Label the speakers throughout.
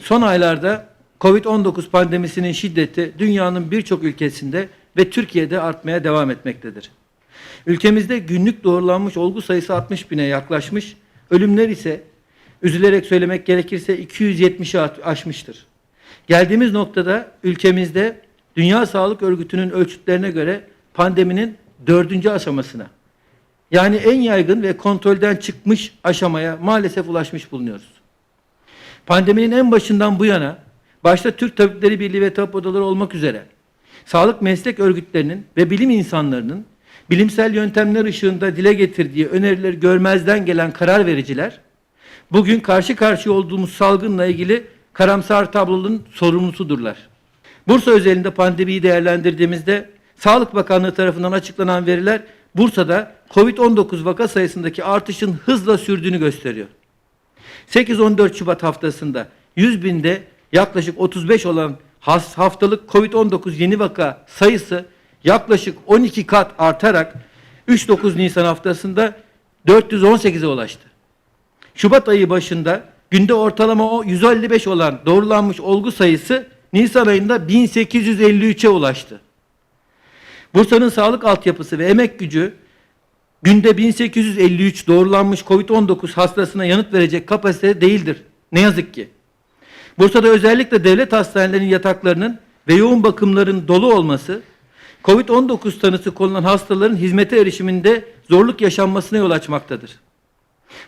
Speaker 1: Son aylarda Covid-19 pandemisinin şiddeti dünyanın birçok ülkesinde ve Türkiye'de artmaya devam etmektedir. Ülkemizde günlük doğrulanmış olgu sayısı 60 bine yaklaşmış, ölümler ise üzülerek söylemek gerekirse 270'i aşmıştır. Geldiğimiz noktada ülkemizde Dünya Sağlık Örgütü'nün ölçütlerine göre pandeminin dördüncü aşamasına, yani en yaygın ve kontrolden çıkmış aşamaya maalesef ulaşmış bulunuyoruz. Pandeminin en başından bu yana, başta Türk Tabipleri Birliği ve tabip odaları olmak üzere, sağlık meslek örgütlerinin ve bilim insanlarının bilimsel yöntemler ışığında dile getirdiği önerileri görmezden gelen karar vericiler, bugün karşı karşıya olduğumuz salgınla ilgili karamsar tablonun sorumlusudurlar. Bursa özelinde pandemiyi değerlendirdiğimizde Sağlık Bakanlığı tarafından açıklanan veriler Bursa'da COVID-19 vaka sayısındaki artışın hızla sürdüğünü gösteriyor. 8-14 Şubat haftasında 100 binde yaklaşık 35 olan haftalık COVID-19 yeni vaka sayısı yaklaşık 12 kat artarak 3-9 Nisan haftasında 418'e ulaştı. Şubat ayı başında günde ortalama o 155 olan doğrulanmış olgu sayısı Nisan ayında 1853'e ulaştı. Bursa'nın sağlık altyapısı ve emek gücü günde 1853 doğrulanmış COVID-19 hastasına yanıt verecek kapasite değildir. Ne yazık ki. Bursa'da özellikle devlet hastanelerinin yataklarının ve yoğun bakımların dolu olması, COVID-19 tanısı konulan hastaların hizmete erişiminde zorluk yaşanmasına yol açmaktadır.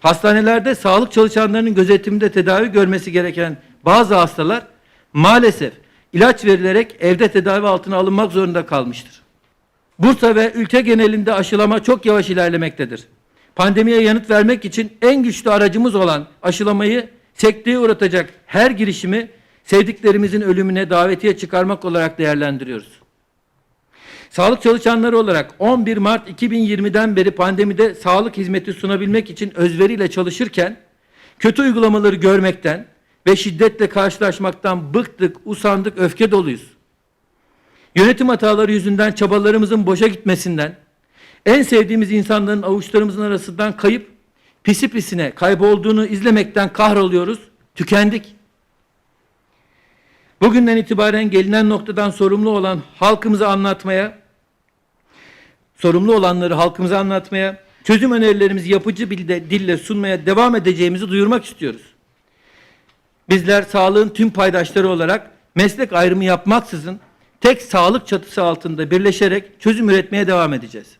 Speaker 1: Hastanelerde sağlık çalışanlarının gözetiminde tedavi görmesi gereken bazı hastalar maalesef ilaç verilerek evde tedavi altına alınmak zorunda kalmıştır. Bursa ve ülke genelinde aşılama çok yavaş ilerlemektedir. Pandemiye yanıt vermek için en güçlü aracımız olan aşılamayı sekteye uğratacak her girişimi sevdiklerimizin ölümüne davetiye çıkarmak olarak değerlendiriyoruz. Sağlık çalışanları olarak 11 Mart 2020'den beri pandemide sağlık hizmeti sunabilmek için özveriyle çalışırken kötü uygulamaları görmekten ve şiddetle karşılaşmaktan bıktık, usandık, öfke doluyuz. Yönetim hataları yüzünden çabalarımızın boşa gitmesinden, en sevdiğimiz insanların avuçlarımızın arasından kayıp pisi pisine kaybolduğunu izlemekten kahroluyoruz, tükendik. Bugünden itibaren gelinen noktadan sorumlu olan halkımıza anlatmaya, sorumlu olanları halkımıza anlatmaya, çözüm önerilerimizi yapıcı bir dille sunmaya devam edeceğimizi duyurmak istiyoruz. Bizler sağlığın tüm paydaşları olarak meslek ayrımı yapmaksızın tek sağlık çatısı altında birleşerek çözüm üretmeye devam edeceğiz.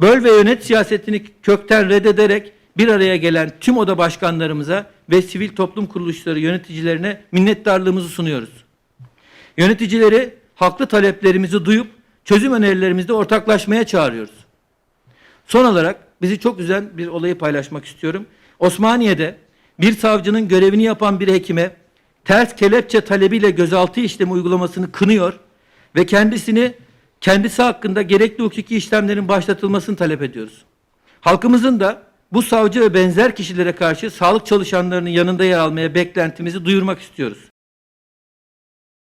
Speaker 1: Böl ve yönet siyasetini kökten reddederek bir araya gelen tüm oda başkanlarımıza ve sivil toplum kuruluşları yöneticilerine minnettarlığımızı sunuyoruz. Yöneticileri haklı taleplerimizi duyup çözüm önerilerimizde ortaklaşmaya çağırıyoruz. Son olarak bizi çok üzen bir olayı paylaşmak istiyorum. Osmaniye'de bir savcının görevini yapan bir hekime ters kelepçe talebiyle gözaltı işlemi uygulamasını kınıyor ve kendisini kendisi hakkında gerekli hukuki işlemlerin başlatılmasını talep ediyoruz. Halkımızın da bu savcı ve benzer kişilere karşı sağlık çalışanlarının yanında yer almaya beklentimizi duyurmak istiyoruz.